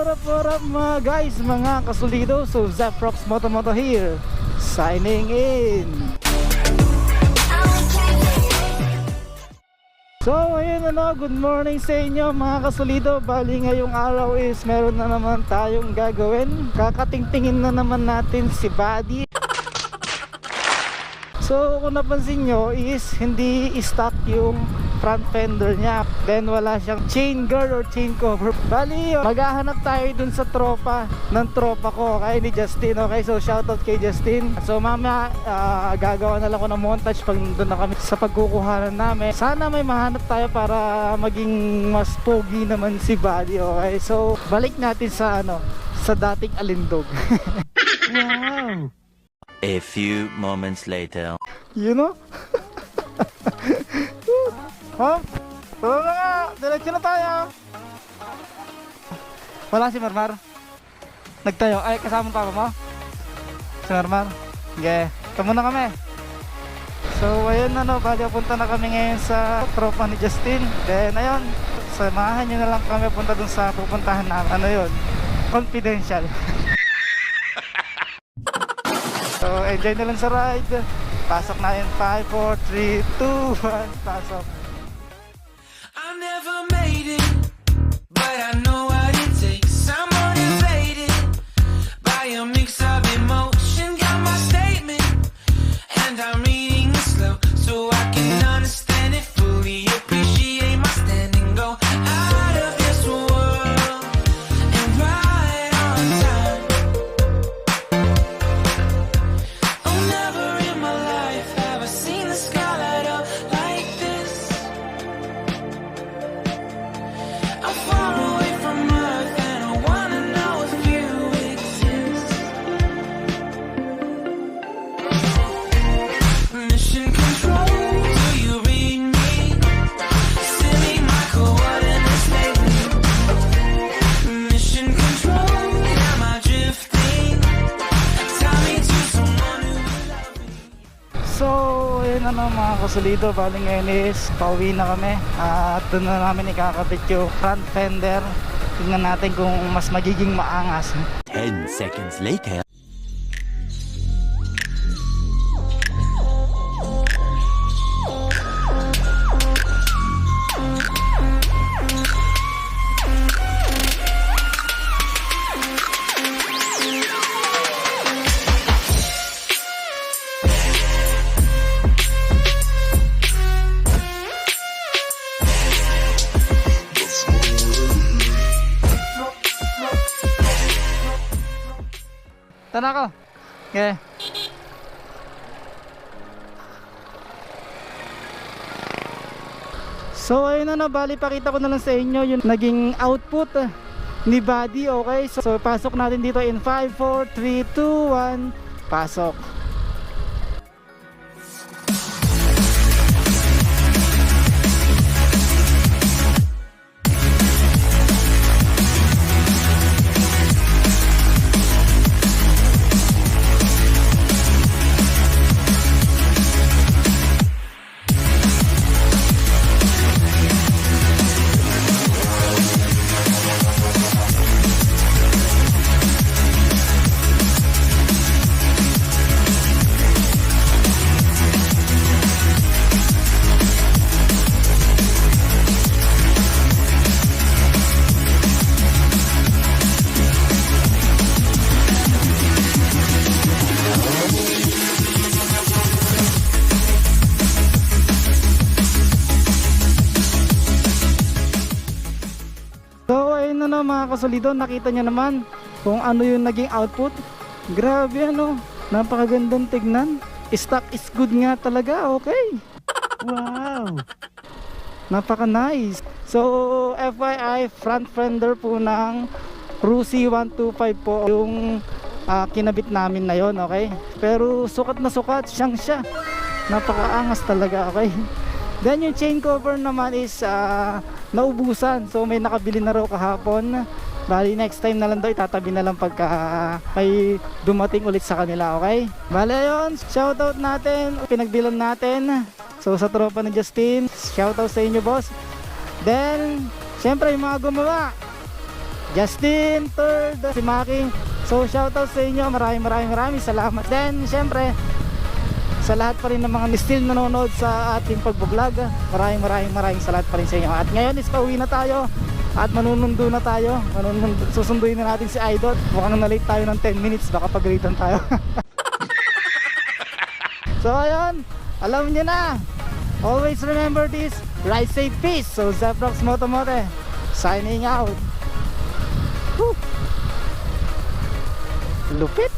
What up, what up mga guys, mga kasulido. So Zaprox Moto Moto here. Signing in. So ayun ano, good morning sa inyo mga kasulido. Bali ngayong araw is meron na naman tayong gagawin. Kakatingtingin na naman natin si Buddy. So kung napansin nyo is hindi stock yung front fender niya. Then wala siyang chain guard or chain cover. Bali maghahanap tayo dun sa tropa ng tropa ko kay ni Justin Okay? So shoutout kay Justin. So mamaya ah, gagawa na lang ko ng montage pag nandun na kami sa pagkukuhanan namin. Sana may mahanap tayo para maging mas pogi naman si Buddy Okay? So balik natin sa ano sa dating alindog. Wow! A few moments later. You know? ha? Tara na nga! Diretso na tayo! Wala si Marmar? Nagtayo? Ay, kasama pa mo? Si Marmar? Sige, tamo na kami. So, ayun na no, bali punta na kami ngayon sa tropa ni Justin. Then, ayun, samahan nyo na lang kami punta dun sa pupuntahan namin. Ano yun? Confidential. So, enjoy na lang sa ride. Pasok na yun. 5, 4, 3, 2, 1. Pasok. But I know ayun na no, mga kasulido. Bali ngayon is pauwi na kami. At doon na namin ikakabit yung front fender. Tingnan natin kung mas magiging maangas. 10 seconds later. Tara ko. Okay. So ayun na bali pakita ko na lang sa inyo yung naging output ah, ni body, okay? So, so pasok natin dito in 5, 4, 3, 2, 1, pasok. Ayun na no mga kasulido, nakita nyo naman kung ano yung naging output. Grabe ano, napakagandang tignan. Stock is good nga talaga, okay. Wow. Napaka nice. So FYI, front fender po ng Rusi 125 po yung ah, kinabit namin na yon, okay? Pero sukat na sukat, siyang siya. Napakaangas talaga, okay? Then yung chain cover naman is ah, naubusan. So may nakabili na raw kahapon. Bali next time na lang daw itatabi na lang pagka may dumating ulit sa kanila, okay? Bali yun, shoutout natin, pinagbilan natin. So sa tropa ni Justin, shoutout sa inyo boss. Then, syempre yung mga gumawa. Justin, third, si Maki. So shoutout sa inyo, maraming maraming maraming salamat. Then syempre, sa lahat pa rin ng mga still nanonood sa ating pagbablog, maraming maraming maraming salamat pa rin sa inyo. At ngayon is pauwi na tayo at manunundo na tayo. Manunundo, susunduin na natin si Idol. Mukhang na-late tayo ng 10 minutes, baka pagalitan tayo. so ayun, alam niyo na. Always remember this, ride safe, peace. So Zeprox Motomote, signing out. Whew. Lupit.